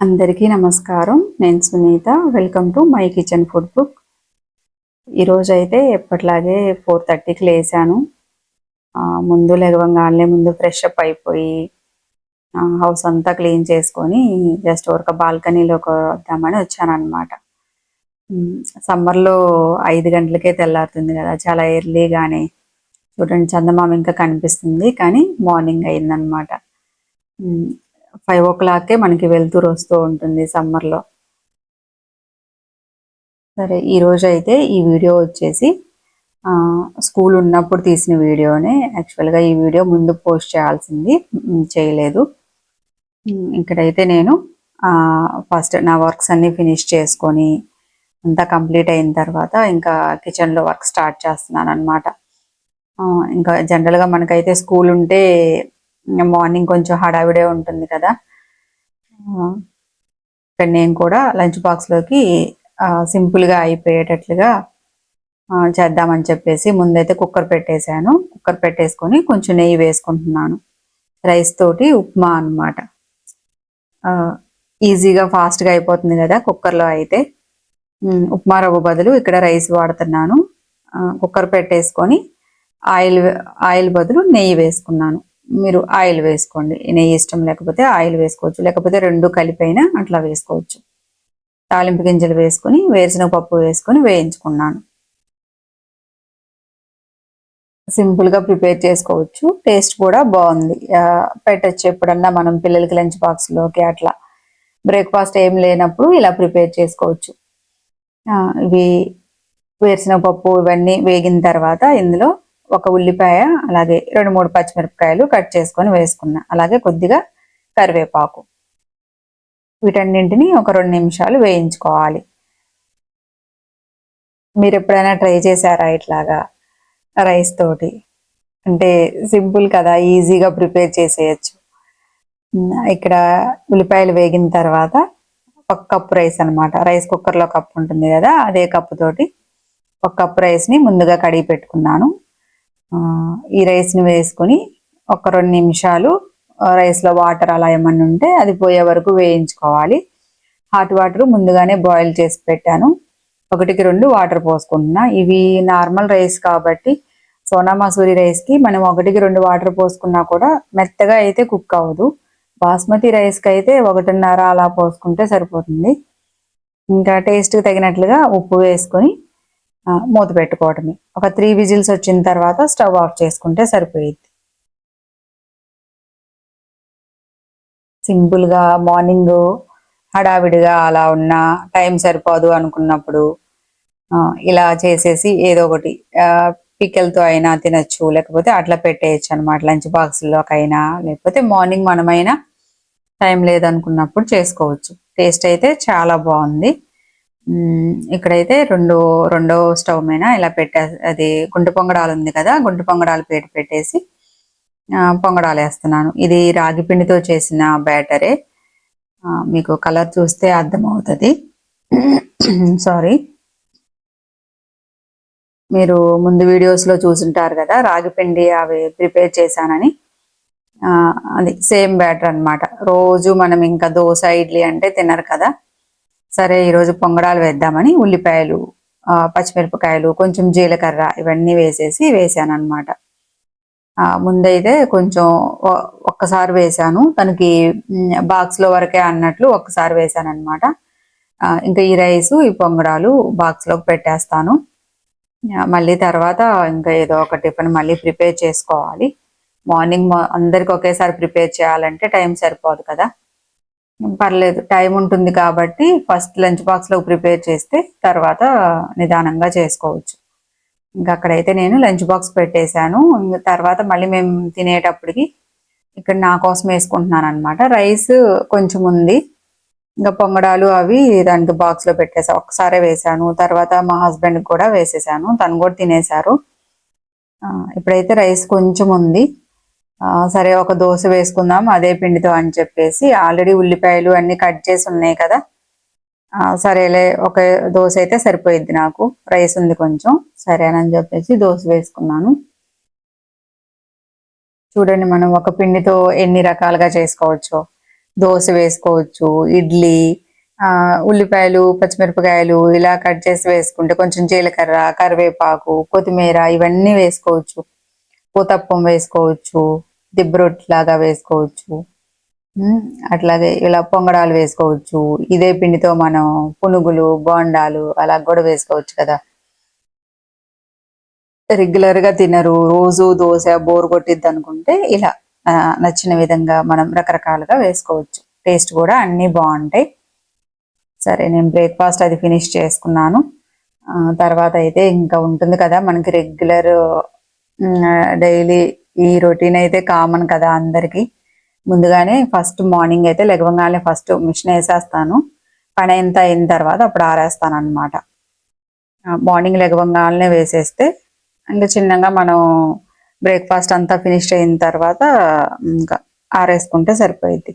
అందరికీ నమస్కారం. నేను Sunitha. Welcome to my kitchen food book ఈరోజు అయితే ఎప్పటిలాగే ఫోర్ థర్టీకి లేసాను ఆ, ముందు లెగవంగానే ముందు ఫ్రెష్ అప్ అయిపోయి హౌస్ అంతా క్లీన్ చేసుకొని జస్ట్ ఒక బాల్కనీలోకి వద్దామని వచ్చాను అనమాట సమ్మర్లో ఐదు గంటలకే తెల్లారుతుంది కదా చాలా ఎర్లీగానే చూడండి చందమామ ఇంకా కనిపిస్తుంది కానీ మార్నింగ్ అయిందనమాట ఫైవ్ ఓ క్లాక్కే మనకి వెళ్తురు వస్తూ ఉంటుంది సమ్మర్లో. సరే ఈరోజు అయితే ఈ వీడియో వచ్చేసి స్కూల్ ఉన్నప్పుడు తీసిన వీడియోనే. యాక్చువల్గా ఈ వీడియో ముందు పోస్ట్ చేయాల్సింది చేయలేదు. ఇక్కడైతే నేను ఫస్ట్ నా వర్క్స్ అన్ని ఫినిష్ చేసుకొని అంతా కంప్లీట్ అయిన తర్వాత ఇంకా కిచెన్లో వర్క్ స్టార్ట్ చేస్తున్నాను అనమాట ఇంకా జనరల్గా మనకైతే స్కూల్ ఉంటే మార్నింగ్ కొంచెం హడావిడే ఉంటుంది కదా. ఇక్కడ నేను కూడా లంచ్ బాక్స్లోకి సింపుల్గా అయిపోయేటట్లుగా చేద్దామని చెప్పేసి ముందైతే కుక్కర్ పెట్టేశాను. కుక్కర్ పెట్టేసుకొని కొంచెం నెయ్యి వేసుకుంటున్నాను. రైస్ తోటి ఉప్మా అనమాట ఈజీగా ఫాస్ట్గా అయిపోతుంది కదా కుక్కర్లో అయితే. ఉప్మా రవ్వ బదులు ఇక్కడ రైస్ వాడుతున్నాను. కుక్కర్ పెట్టేసుకొని ఆయిల్ ఆయిల్ బదులు నెయ్యి వేసుకున్నాను. మీరు ఆయిల్ వేసుకోండి. నెయ్యి ఇష్టం లేకపోతే ఆయిల్ వేసుకోవచ్చు. లేకపోతే రెండు కలిపైనా అట్లా వేసుకోవచ్చు. తాలింపు గింజలు వేసుకొని వేరుశనగ పప్పు వేసుకొని వేయించుకున్నాను. సింపుల్గా ప్రిపేర్ చేసుకోవచ్చు. టేస్ట్ కూడా బాగుంది. పెట్టచ్చు ఎప్పుడన్నా మనం పిల్లలకి లంచ్ బాక్స్లోకి అట్లా. బ్రేక్ఫాస్ట్ ఏం లేనప్పుడు ఇలా ప్రిపేర్ చేసుకోవచ్చు. ఇవి వేరుశనగ పప్పు ఇవన్నీ వేగిన తర్వాత ఇందులో ఒక ఉల్లిపాయ అలాగే రెండు మూడు పచ్చిమిరపకాయలు కట్ చేసుకొని వేసుకున్నా. అలాగే కొద్దిగా కరివేపాకు. వీటన్నింటిని ఒక రెండు నిమిషాలు వేయించుకోవాలి. మీరు ఎప్పుడైనా ట్రై చేశారా ఇట్లాగా రైస్ తోటి? అంటే సింపుల్ కదా ఈజీగా ప్రిపేర్ చేసేయచ్చు. ఇక్కడ ఉల్లిపాయలు వేగిన తర్వాత ఒక కప్పు రైస్ అన్నమాట. రైస్ కుక్కర్లో కప్పు ఉంటుంది కదా అదే కప్పు తోటి ఒక కప్పు రైస్ని ముందుగా కడిగి పెట్టుకున్నాను. ఈ రైస్ని వేసుకొని ఒక రెండు నిమిషాలు రైస్లో వాటర్ అలా ఏమన్నా ఉంటే అది పోయే వరకు వేయించుకోవాలి. హాట్ వాటర్ ముందుగానే బాయిల్ చేసి పెట్టాను. ఒకటికి రెండు వాటర్ పోసుకుంటున్నా. ఇవి నార్మల్ రైస్ కాబట్టి సోనా మసూరి రైస్కి మనం ఒకటికి రెండు వాటర్ పోసుకున్నా కూడా మెత్తగా అయితే కుక్ అవ్వదు. బాస్మతి రైస్కి అయితే ఒకటిన్నర అలా పోసుకుంటే సరిపోతుంది. ఇంకా టేస్ట్కి తగినట్లుగా ఉప్పు వేసుకొని మూత పెట్టుకోవడమే. ఒక త్రీ విజిల్స్ వచ్చిన తర్వాత స్టవ్ ఆఫ్ చేసుకుంటే సరిపోయిద్ది. సింపుల్గా మార్నింగ్ హడావిడిగా అలా ఉన్న టైం సరిపోదు అనుకున్నప్పుడు ఆ, ఇలా చేసేసి ఏదో ఒకటి పికెల్తో అయినా తినచ్చు లేకపోతే అట్లా పెట్టేయచ్చు అనమాట లంచ్ బాక్స్లోకైనా అయినా లేకపోతే మార్నింగ్ మనమైనా టైం లేదనుకున్నప్పుడు చేసుకోవచ్చు. టేస్ట్ అయితే చాలా బాగుంది. ఇక్కడైతే రెండు రెండో స్టవ్ మీద ఇలా పెట్టే అది గుంట పొంగడాలు ఉంది కదా గుంట పొంగడాలు పేట పెట్టేసి పొంగడాలు వేస్తున్నాను. ఇది రాగి పిండితో చేసిన బ్యాటరే. మీకు కలర్ చూస్తే అర్థమవుతుంది. సారీ మీరు ముందు వీడియోస్లో చూసుంటారు కదా రాగి పిండి అవి ప్రిపేర్ చేశానని. అది సేమ్ బ్యాటర్ అన్నమాట. రోజు మనం ఇంకా దోశ ఇడ్లీ అంటే తినరు కదా. సరే ఈరోజు పొంగడాలు వేద్దామని ఉల్లిపాయలు పచ్చిమిరపకాయలు కొంచెం జీలకర్ర ఇవన్నీ వేసేసి వేసాను అనమాట ముందైతే కొంచెం ఒక్కసారి వేసాను. తనకి బాక్స్లో వరకే అన్నట్లు ఒక్కసారి వేసాను అనమాట ఇంకా ఈ రైస్ ఈ పొంగడాలు బాక్స్లోకి పెట్టేస్తాను మళ్ళీ తర్వాత ఇంకా ఏదో ఒక టిఫిన్ మళ్ళీ ప్రిపేర్ చేసుకోవాలి. మార్నింగ్ అందరికి ఒకేసారి ప్రిపేర్ చేయాలంటే టైం సరిపోదు కదా. పర్లేదు టైం ఉంటుంది కాబట్టి ఫస్ట్ లంచ్ బాక్స్లో ప్రిపేర్ చేస్తే తర్వాత నిదానంగా చేసుకోవచ్చు. ఇంకా అక్కడైతే నేను లంచ్ బాక్స్ పెట్టేశాను. ఇంకా తర్వాత మళ్ళీ మేము తినేటప్పటికి ఇక్కడ నా కోసం వేసుకుంటున్నాను అనమాట రైస్ కొంచెం ఉంది. ఇంకా పొంగడాలు అవి దానికి బాక్స్లో పెట్టేసాను పెట్టేసా ఒకసారే వేసాను తర్వాత మా హస్బెండ్కి కూడా వేసేసాను. తను కూడా తినేశారు. ఇప్పుడైతే రైస్ కొంచెం ఉంది. సరే ఒక దోశ వేసుకుందాం అదే పిండితో అని చెప్పేసి ఆల్రెడీ ఉల్లిపాయలు అన్ని కట్ చేసి ఉన్నాయి కదా. సరేలే ఒక దోశ అయితే సరిపోయిద్ది నాకు. రైస్ ఉంది కొంచెం. సరేనని చెప్పేసి దోశ వేసుకున్నాను. చూడండి మనం ఒక పిండితో ఎన్ని రకాలుగా చేసుకోవచ్చు. దోశ వేసుకోవచ్చు ఇడ్లీ ఉల్లిపాయలు పచ్చిమిరపకాయలు ఇలా కట్ చేసి వేసుకుంటే కొంచెం జీలకర్ర కరివేపాకు కొత్తిమీర ఇవన్నీ వేసుకోవచ్చు. పూతప్పం వేసుకోవచ్చు. దిబ్బరొట్టి లాగా వేసుకోవచ్చు అట్లాగే ఇలా పొంగడాలు వేసుకోవచ్చు. ఇదే పిండితో మనం పునుగులు బోండాలు అలా కూడా వేసుకోవచ్చు కదా. రెగ్యులర్గా తినరు. రోజు దోశ బోర్ కొట్టిద్ది అనుకుంటే ఇలా నచ్చిన విధంగా మనం రకరకాలుగా వేసుకోవచ్చు. టేస్ట్ కూడా అన్నీ బాగుంటాయి. సరే నేను బ్రేక్ఫాస్ట్ అది ఫినిష్ చేసుకున్నాను. ఆ, తర్వాత అయితే ఇంకా ఉంటుంది కదా మనకి రెగ్యులర్ డైలీ ఈ రొటీన్ అయితే కామన్ కదా అందరికి. ముందుగానే ఫస్ట్ మార్నింగ్ అయితే లెగవగానే ఫస్ట్ మిషన్ వేసేస్తాను. పని ఎంత అయిన తర్వాత అప్పుడు ఆరేస్తాను అనమాట మార్నింగ్ లెగవంగానే వేసేస్తే ఇంకా చిన్నగా మనం బ్రేక్ఫాస్ట్ అంతా ఫినిష్ అయిన తర్వాత ఇంకా ఆరేసుకుంటే సరిపోయింది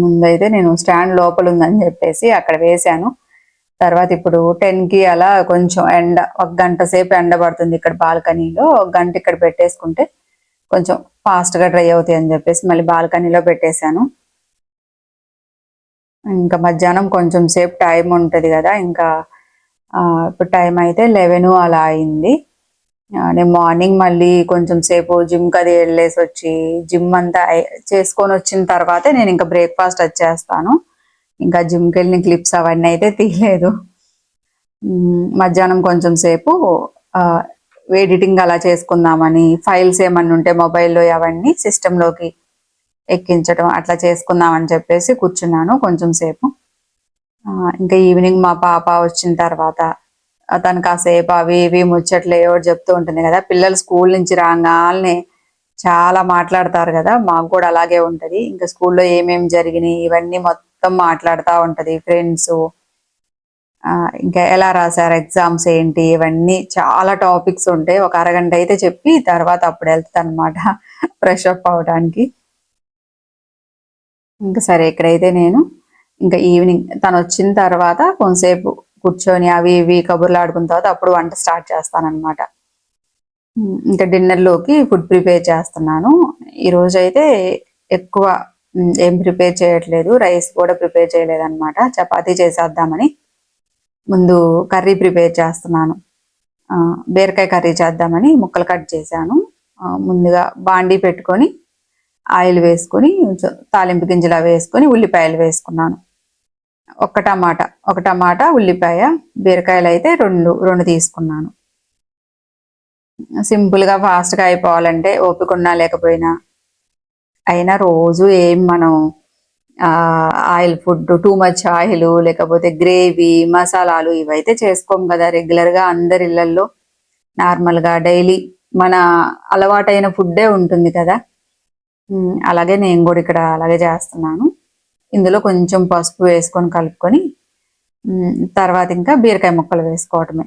ముందైతే నేను స్టాండ్ లోపల ఉందని చెప్పేసి అక్కడ వేశాను తర్వాత ఇప్పుడు టెన్కి అలా కొంచెం ఎండ ఒక గంట సేపు ఎండ పడుతుంది ఇక్కడ బాల్కనీలో ఒక గంట ఇక్కడ పెట్టేసుకుంటే కొంచెం ఫాస్ట్గా డ్రై అవుతాయి అని చెప్పేసి మళ్ళీ బాల్కనీలో పెట్టేశాను. ఇంకా మధ్యాహ్నం కొంచెం సేపు టైం ఉంటది కదా ఇంకా ఇప్పుడు టైం అయితే లెవెన్ అలా అయింది. నేను మార్నింగ్ మళ్ళీ కొంచెం సేపు జిమ్ కది వెళ్ళేసి వచ్చి జిమ్ అంతా చేసుకొని వచ్చిన తర్వాతే నేను ఇంకా బ్రేక్ఫాస్ట్ వచ్చేస్తాను. ఇంకా జిమ్కి వెళ్ళిన క్లిప్స్ అవన్నీ అయితే తీయలేదు. మధ్యాహ్నం కొంచెం సేపు ఎడిటింగ్ అలా చేసుకుందామని ఫైల్స్ ఏమన్నా ఉంటే మొబైల్లో అవన్నీ సిస్టంలోకి ఎక్కించడం అట్లా చేసుకుందామని చెప్పేసి కూర్చున్నాను కొంచెం సేపు. ఇంకా ఈవినింగ్ మా పాప వచ్చిన తర్వాత తను కాసేపు అవి ఇవి ముచ్చట్లు ఏవో చెప్తూ ఉంటుంది కదా పిల్లలు స్కూల్ నుంచి రాగానే చాలా మాట్లాడతారు కదా మాకు కూడా అలాగే ఉంటది. ఇంకా స్కూల్లో ఏమేమి జరిగినాయి ఇవన్నీ మొత్తం మొత్తం మాట్లాడుతూ ఉంటుంది. ఫ్రెండ్స్ ఇంకా ఎలా రాశారు ఎగ్జామ్స్ ఏంటి ఇవన్నీ చాలా టాపిక్స్ ఉంటాయి. ఒక అరగంట అయితే చెప్పి తర్వాత అప్పుడు వెళ్తాను అనమాట ఫ్రెష్ అప్ అవడానికి. ఇంకా సరే ఇక్కడైతే నేను ఇంకా ఈవినింగ్ తను వచ్చిన తర్వాత కొంతసేపు కూర్చొని అవి ఇవి కబుర్లు ఆడుకున్న తర్వాత అప్పుడు వంట స్టార్ట్ చేస్తానమాట ఇంకా డిన్నర్లోకి ఫుడ్ ప్రిపేర్ చేస్తున్నాను. ఈరోజు అయితే ఎక్కువ ఏం ప్రిపేర్ చేయట్లేదు రైస్ కూడా ప్రిపేర్ చేయలేదన్నమాట. చపాతీ చేసేద్దామని ముందు కర్రీ ప్రిపేర్ చేస్తున్నాను. బీరకాయ కర్రీ చేద్దామని ముక్కలు కట్ చేశాను. ముందుగా బాండీ పెట్టుకొని ఆయిల్ వేసుకొని తాలింపు గింజలు వేసుకొని ఉల్లిపాయలు వేసుకున్నాను. ఒక టమాటా ఒక టమాటా ఉల్లిపాయ బీరకాయలు అయితే రెండు రెండు తీసుకున్నాను. సింపుల్గా ఫాస్ట్గా అయిపోవాలంటే ఓపిక ఉన్నా లేకపోయినా అయినా రోజు ఏం మనం ఆ oil food too much oil లేకపోతే గ్రేవీ మసాలాలు ఇవైతే చేసుకోం కదా రెగ్యులర్గా అందరి ఇళ్ళల్లో. నార్మల్గా డైలీ మన అలవాటైన ఫుడ్డే ఉంటుంది కదా. అలాగే నేను కూడా ఇక్కడ అలాగే చేస్తున్నాను. ఇందులో కొంచెం పసుపు వేసుకొని కలుపుకొని తర్వాత ఇంకా బీరకాయ ముక్కలు వేసుకోవటమే.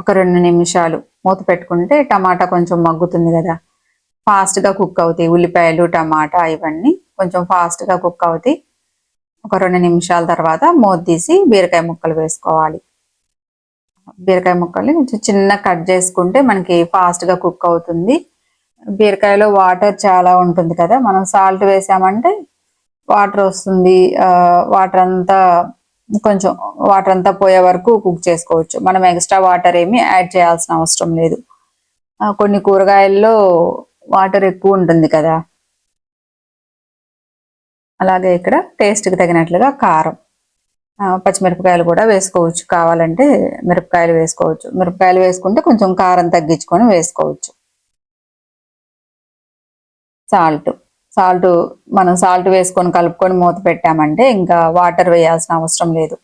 ఒక రెండు నిమిషాలు మూత పెట్టుకుంటే టమాటా కొంచెం మగ్గుతుంది కదా. ఫాస్ట్గా కుక్ అవుతాయి. ఉల్లిపాయలు టమాటా ఇవన్నీ కొంచెం ఫాస్ట్గా కుక్ అవుతాయి. ఒక రెండు నిమిషాల తర్వాత మూత తీసి బీరకాయ ముక్కలు వేసుకోవాలి. బీరకాయ ముక్కల్ని కొంచెం చిన్న కట్ చేసుకుంటే మనకి ఫాస్ట్గా కుక్ అవుతుంది. బీరకాయలో వాటర్ చాలా ఉంటుంది కదా. మనం సాల్ట్ వేసామంటే వాటర్ వస్తుంది. వాటర్ అంతా కొంచెం వాటర్ అంతా పోయే వరకు కుక్ చేసుకోవచ్చు. మనం ఎక్స్ట్రా వాటర్ ఏమి యాడ్ చేయాల్సిన అవసరం లేదు. కొన్ని కూరగాయల్లో వాటర్ ఎక్కువ ఉంటుంది కదా. అలాగే ఇక్కడ టేస్ట్కి తగినట్లుగా కారం. పచ్చిమిరపకాయలు కూడా వేసుకోవచ్చు. కావాలంటే మిరపకాయలు వేసుకోవచ్చు. మిరపకాయలు వేసుకుంటే కొంచెం కారం తగ్గించుకొని వేసుకోవచ్చు. సాల్ట్. సాల్ట్ మనం సాల్ట్ వేసుకొని కలుపుకొని మూత పెట్టామంటే ఇంకా వాటర్ వేయాల్సిన అవసరం లేదు.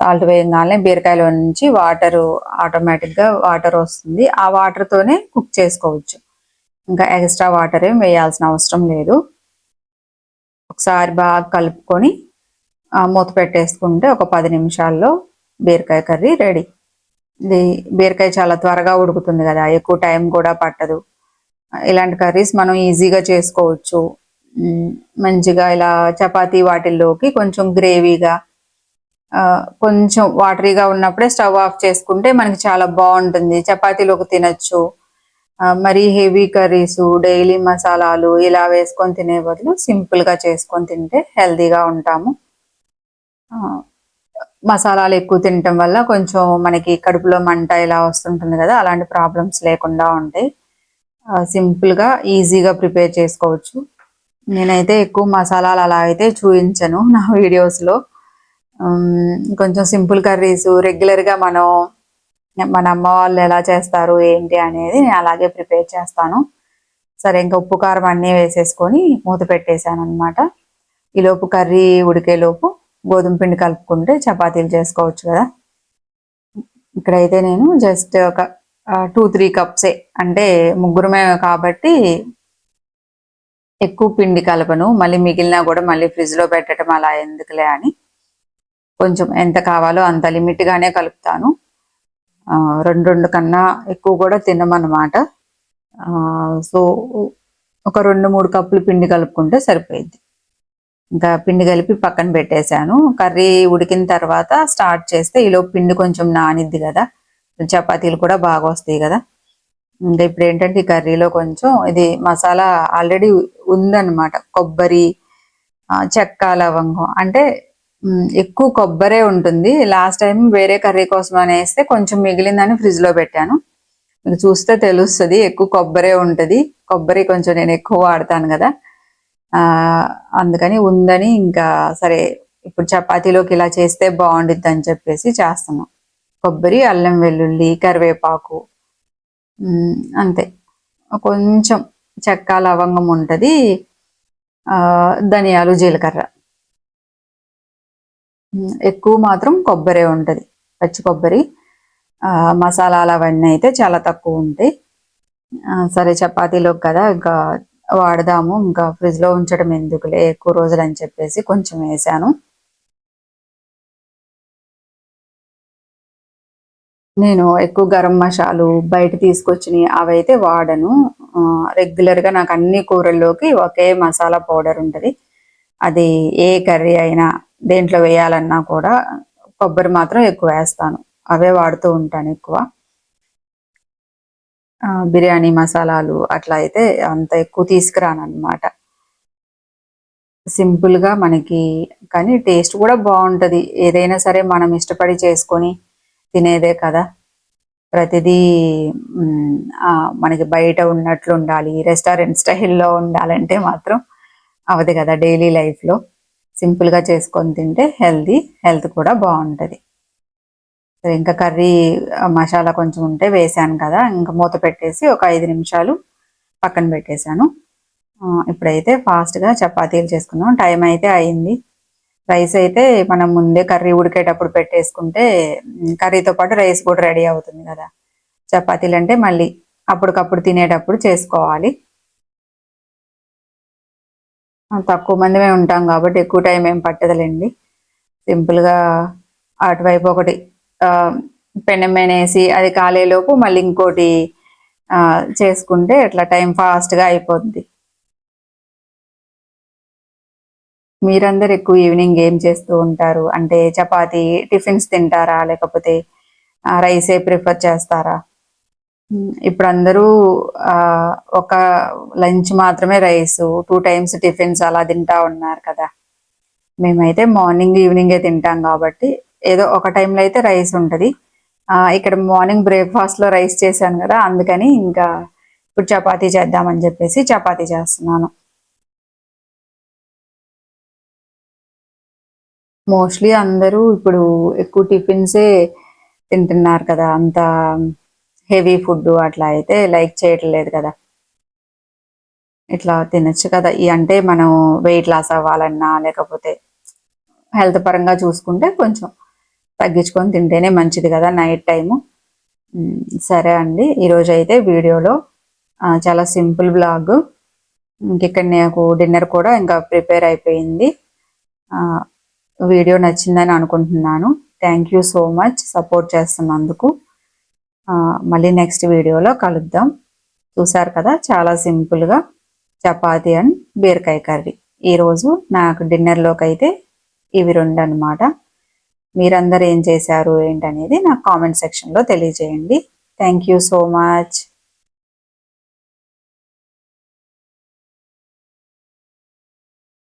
సాల్ట్ వేయగానే బీరకాయలో నుంచి వాటర్ ఆటోమేటిక్గా వాటర్ వస్తుంది. ఆ వాటర్ తోనే కుక్ చేసుకోవచ్చు. ఇంకా ఎక్స్ట్రా వాటర్ ఏం వేయాల్సిన అవసరం లేదు. ఒకసారి బాగా కలుపుకొని మూత పెట్టేసుకుంటే ఒక పది నిమిషాల్లో బీరకాయ కర్రీ రెడీ. ఇది బీరకాయ చాలా త్వరగా ఉడుకుతుంది కదా ఎక్కువ టైం కూడా పట్టదు. ఇలాంటి కర్రీస్ మనం ఈజీగా చేసుకోవచ్చు. మంచిగా ఇలా చపాతీ వాటిల్లోకి కొంచెం గ్రేవీగా ఆ, కొంచెం వాటరీగా ఉన్నప్పుడే స్టవ్ ఆఫ్ చేసుకుంటే మనకి చాలా బాగుంటుంది. చపాతీలోకి తినచ్చు. మరీ హెవీ కర్రీస్ డైలీ మసాలాలు ఇలా వేసుకొని తినే బదులు సింపుల్గా చేసుకొని తింటే హెల్తీగా ఉంటాము. మసాలాలు ఎక్కువ తినటం వల్ల కొంచెం మనకి కడుపులో మంట ఇలా వస్తుంటుంది కదా అలాంటి ప్రాబ్లమ్స్ లేకుండా ఉంటాయి. సింపుల్గా ఈజీగా ప్రిపేర్ చేసుకోవచ్చు. నేనైతే ఎక్కువ మసాలాలు అలా అయితే చూపించను నా వీడియోస్లో. కొంచెం సింపుల్ కర్రీస్ రెగ్యులర్గా మనం మన అమ్మ వాళ్ళు ఎలా చేస్తారు ఏంటి అనేది నేను అలాగే ప్రిపేర్ చేస్తాను. సరే ఇంకా ఉప్పు కారం అన్నీ వేసేసుకొని మూత పెట్టేశాను అనమాట ఈలోపు కర్రీ ఉడికేలోపు గోధుమ పిండి కలుపుకుంటే చపాతీలు చేసుకోవచ్చు కదా. ఇక్కడైతే నేను జస్ట్ ఒక టూ త్రీ కప్సే. అంటే ముగ్గురమే కాబట్టి ఎక్కువ పిండి కలపను. మళ్ళీ మిగిలినా కూడా మళ్ళీ ఫ్రిడ్జ్లో పెట్టడం అలా ఎందుకులే అని కొంచెం ఎంత కావాలో అంత లిమిట్గానే కలుపుతాను. రెండు రెండు కన్నా ఎక్కువ కూడా తినమన్నమాట. సో ఒక రెండు మూడు కప్పులు పిండి కలుపుకుంటే సరిపోయింది ఇంకా పిండి కలిపి పక్కన పెట్టేశాను. కర్రీ ఉడికిన తర్వాత స్టార్ట్ చేస్తే ఈలో పిండి కొంచెం నానిద్ది కదా. చపాతీలు కూడా బాగా వస్తాయి కదా. ఇంకా ఇప్పుడు ఏంటంటే ఈ కర్రీలో కొంచెం ఇది మసాలా ఆల్రెడీ ఉందన్నమాట. కొబ్బరి చెక్క లవంగం. అంటే ఎక్కువ కొబ్బరే ఉంటుంది. లాస్ట్ టైం వేరే కర్రీ కోసం అనేస్తే వేస్తే కొంచెం మిగిలిందని ఫ్రిడ్జ్లో పెట్టాను. మీకు చూస్తే తెలుస్తుంది ఎక్కువ కొబ్బరే ఉంటుంది. కొబ్బరి కొంచెం నేను ఎక్కువ వాడతాను కదా. అందుకని ఉందని ఇంకా సరే ఇప్పుడు చపాతీలోకి ఇలా చేస్తే బాగుండిద్ది అని చెప్పేసి చేస్తున్నాం. కొబ్బరి అల్లం వెల్లుల్లి కరివేపాకు అంతే. కొంచెం చెక్క లవంగం ఉంటుంది. ధనియాలు జీలకర్ర. ఎక్కువ మాత్రం కొబ్బరి ఉంటుంది. పచ్చి కొబ్బరి. మసాలాలు అవన్నీ అయితే చాలా తక్కువ ఉంటాయి. సరే చపాతీలోకి కదా ఇంకా వాడదాము. ఇంకా ఫ్రిడ్జ్లో ఉంచడం ఎందుకులే? ఎక్కువ రోజులు అని చెప్పేసి కొంచెం వేసాను. నేను ఎక్కువ గరం మసాలు బయట తీసుకొచ్చిన అవైతే వాడను. రెగ్యులర్గా నాకు అన్ని కూరల్లోకి ఒకే మసాలా పౌడర్ ఉంటుంది. అది ఏ కర్రీ అయినా దేంట్లో వేయాలన్నా కూడా కొబ్బరి మాత్రం ఎక్కువ వేస్తాను. అవే వాడుతూ ఉంటాను ఎక్కువ. బిర్యానీ మసాలాలు అట్లా అయితే అంత ఎక్కువ తీసుకురాను అనమాట సింపుల్గా మనకి కానీ టేస్ట్ కూడా బాగుంటుంది. ఏదైనా సరే మనం ఇష్టపడి చేసుకొని తినేదే కదా. ప్రతిదీ మనకి బయట ఉన్నట్లు ఉండాలి రెస్టారెంట్ స్టైల్లో ఉండాలంటే మాత్రం అవది కదా డైలీ లైఫ్లో. సింపుల్గా చేసుకొని తింటే హెల్దీ హెల్త్ కూడా బాగుంటుంది. ఇంకా కర్రీ మసాలా కొంచెం ఉంటే వేసాను కదా ఇంకా మూత పెట్టేసి ఒక ఐదు నిమిషాలు పక్కన పెట్టేశాను. ఇప్పుడైతే ఫాస్ట్గా చపాతీలు చేసుకున్నాం టైం అయితే అయింది. రైస్ అయితే మనం ముందే కర్రీ ఉడికేటప్పుడు పెట్టేసుకుంటే కర్రీతో పాటు రైస్ కూడా రెడీ అవుతుంది కదా. చపాతీలు అంటే మళ్ళీ అప్పటికప్పుడు తినేటప్పుడు చేసుకోవాలి. తక్కువ మందిమే ఉంటాం కాబట్టి ఎక్కువ టైం ఏం పట్టదులేండి. సింపుల్గా అటువైపు ఒకటి పెనమేనేసి అది కాలేలోపు మళ్ళీ ఇంకోటి చేసుకుంటే అట్లా టైం ఫాస్ట్గా అయిపోద్ది. మీరందరు ఎక్కువ ఈవినింగ్ ఏం చేస్తూ ఉంటారు? అంటే చపాతి టిఫిన్స్ తింటారా? లేకపోతే రైసే ప్రిఫర్ చేస్తారా? ఇప్పుడు అందరూ ఒక లంచ్ మాత్రమే రైస్ టూ టైమ్స్ టిఫిన్స్ అలా తింటా ఉన్నారు కదా. మేమైతే మార్నింగ్ ఈవినింగే తింటాం కాబట్టి ఏదో ఒక టైంలో అయితే రైస్ ఉంటుంది. ఇక్కడ మార్నింగ్ బ్రేక్ఫాస్ట్లో రైస్ చేశాను కదా అందుకని ఇంకా ఇప్పుడు చపాతీ చేద్దామని చెప్పేసి చపాతీ చేస్తున్నాను. మోస్ట్లీ అందరూ ఇప్పుడు ఎక్కువ టిఫిన్సే తింటున్నారు కదా అంత హెవీ ఫుడ్ అట్లా అయితే లైక్ చేయట్లేదు కదా. ఇట్లా తినచ్చు కదా. ఈ అంటే మనం వెయిట్ లాస్ అవ్వాలన్నా లేకపోతే హెల్త్ పరంగా చూసుకుంటే కొంచెం తగ్గించుకొని తింటేనే మంచిది కదా నైట్ టైము. సరే అండి. ఈరోజు అయితే వీడియోలో చాలా సింపుల్ బ్లాగ్. ఇంకెక్కడ నాకు డిన్నర్ కూడా ఇంకా ప్రిపేర్ అయిపోయింది. వీడియో నచ్చిందని అనుకుంటున్నాను. Thank you so much support చేస్తున్నందుకు. మళ్ళీ నెక్స్ట్ వీడియోలో కలుద్దాం. చూసారు కదా చాలా సింపుల్గా చపాతి అండ్ బీరకాయ కర్రీ. ఈరోజు నాకు డిన్నర్లోకి అయితే ఇవి రెండు అనమాట మీరందరూ ఏం చేశారు ఏంటనేది నాకు కామెంట్ సెక్షన్లో తెలియజేయండి. Thank you so much